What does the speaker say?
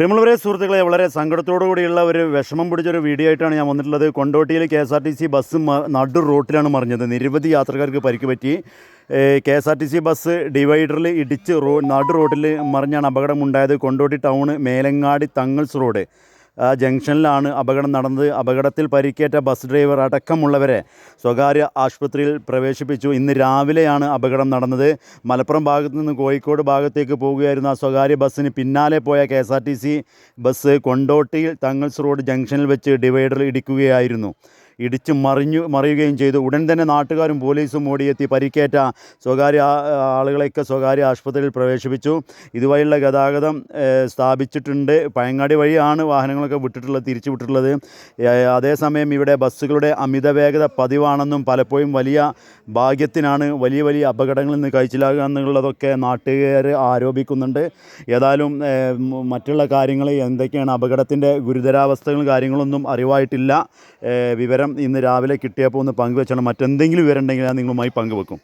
പ്രിയമുള്ളവരെ സുഹൃത്തുക്കളെ വളരെ സങ്കടത്തോടു കൂടിയുള്ള ഒരു വിഷമം പിടിച്ചൊരു വീഡിയോ ആയിട്ടാണ് ഞാൻ വന്നിട്ടുള്ളത്. കൊണ്ടോട്ടിയിൽ K S R T C bus നടു റോട്ടിലാണ് മറിഞ്ഞത്. നിരവധി യാത്രക്കാർക്ക് പരിക്ക് പറ്റി K S R T C bus ഡിവൈഡറിൽ ഇടിച്ച് റോ നടു റോട്ടിൽ മറിഞ്ഞാണ് അപകടമുണ്ടായത്. Kondotty town Melangadi Thangals road. ജംഗ്ഷനിലാണ് അപകടം നടന്നത്. അപകടത്തിൽ പരിക്കേറ്റ ബസ് ഡ്രൈവർ അടക്കമുള്ളവരെ സ്വകാര്യ ആശുപത്രിയിൽ പ്രവേശിപ്പിച്ചു. ഇന്ന് രാവിലെയാണ് അപകടം നടന്നത്. മലപ്പുറം ഭാഗത്തു നിന്ന് കോഴിക്കോട് ഭാഗത്തേക്ക് പോവുകയായിരുന്ന ആ സ്വകാര്യ ബസ്സിന് പിന്നാലെ പോയ K S R T C bus കൊണ്ടോട്ടിയിൽ Thangals road ജംഗ്ഷനിൽ വെച്ച് ഡിവൈഡർ ഇടിക്കുകയായിരുന്നു. ഇടിച്ച് മറിഞ്ഞു മറിയുകയും ചെയ്തു. ഉടൻ തന്നെ നാട്ടുകാരും പോലീസും ഓടിയെത്തി പരിക്കേറ്റ സ്വകാര്യ ആളുകളെയൊക്കെ സ്വകാര്യ ആശുപത്രിയിൽ പ്രവേശിപ്പിച്ചു. ഇതുവഴിയുള്ള ഗതാഗതം സ്ഥാപിച്ചിട്ടുണ്ട്. പയങ്ങാടി വഴിയാണ് വാഹനങ്ങളൊക്കെ വിട്ടിട്ടുള്ളത് തിരിച്ചു വിട്ടിട്ടുള്ളത്. അതേസമയം ഇവിടെ ബസ്സുകളുടെ അമിത വേഗത പതിവാണെന്നും പലപ്പോഴും വലിയ ഭാഗ്യത്തിനാണ് വലിയ വലിയ അപകടങ്ങളിൽ നിന്ന് കഴിച്ചിലാകുക എന്നുള്ളതൊക്കെ നാട്ടുകാർ ആരോപിക്കുന്നുണ്ട്. ഏതായാലും മറ്റുള്ള കാര്യങ്ങൾ എന്തൊക്കെയാണ് അപകടത്തിന്റെ ഗുരുതരാവസ്ഥകളും കാര്യങ്ങളൊന്നും അറിവായിട്ടില്ല. ഏഹ്, ഇന്ന് രാവിലെ കിട്ടിയപ്പോൾ ഒന്ന് പങ്കുവെച്ചാണ് മറ്റെന്തെങ്കിലും വിവരം ഉണ്ടെങ്കിൽ ഞാൻ നിങ്ങളുമായി പങ്കുവെക്കും.